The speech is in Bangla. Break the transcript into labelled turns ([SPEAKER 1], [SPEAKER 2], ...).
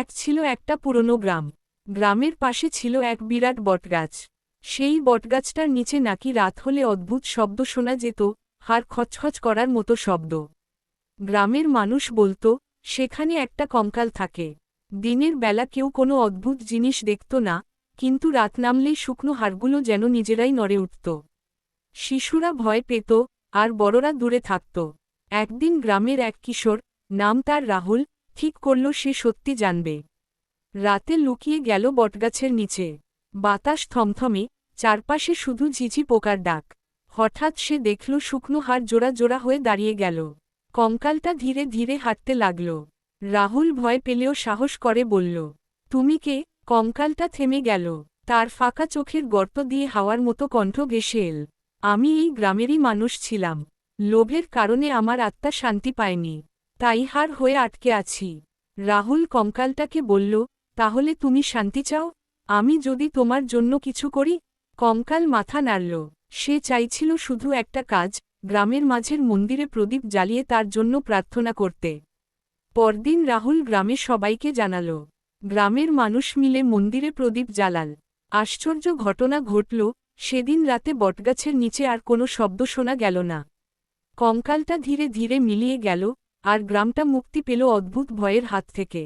[SPEAKER 1] এক ছিল একটা পুরনো গ্রাম। গ্রামের পাশে ছিল এক বিরাট বটগাছ। সেই বটগাছটার নিচে নাকি রাত হলে অদ্ভুত শব্দ শোনা যেত হাড় খচখচ করার মতো শব্দ। গ্রামের মানুষ বলতো, সেখানে একটা কঙ্কাল থাকে। দিনের বেলা কেউ কোনো অদ্ভুত জিনিস দেখত না, কিন্তু রাত নামলেই শুকনো হাড়গুলো যেন নিজেরাই নড়ে উঠত। শিশুরা ভয় পেত, আর বড়রা দূরে থাকত। একদিন গ্রামের এক কিশোর, নাম তার রাহুল ঠিক করল সে সত্যি জানবে। রাতে লুকিয়ে গেল বটগাছের নিচে। বাতাস থমথমে, চারপাশে শুধু ঝিঝি পোকার ডাক। হঠাৎ সে দেখল শুকনো হাড় জোড়া জোড়া হয়ে দাঁড়িয়ে গেল। কঙ্কালটা ধীরে ধীরে হাঁটতে লাগল। রাহুল ভয় পেলেও সাহস করে বলল, তুমি কে? কঙ্কালটা থেমে গেল। তার ফাঁকা চোখের গর্ত দিয়ে হাওয়ার মতো কণ্ঠ ভেসে এল, আমি এই গ্রামেরই মানুষ ছিলাম। লোভের কারণে আমার আত্মা শান্তি পায়নি। তাই হার হয়ে আটকে আছি। রাহুল কঙ্কালটাকে বলল, তাহলে তুমি শান্তি চাও? আমি যদি তোমার জন্য কিছু করি? কঙ্কাল মাথা নাড়ল। সে চাইছিল শুধু একটা কাজ, গ্রামের মাঝের মন্দিরে প্রদীপ জ্বালিয়ে তার জন্য প্রার্থনা করতে। পরদিন রাহুল গ্রামে সবাইকে জানাল, গ্রামের মানুষ মিলে মন্দিরে প্রদীপ জ্বালাল। আশ্চর্য ঘটনা ঘটল, সেদিন রাতে বটগাছের নিচে আর কোনো শব্দ শোনা গেল না। কঙ্কালটা ধীরে ধীরে মিলিয়ে গেল আর গ্রামটা মুক্তি পেল অদ্ভুত ভয়ের হাত থেকে।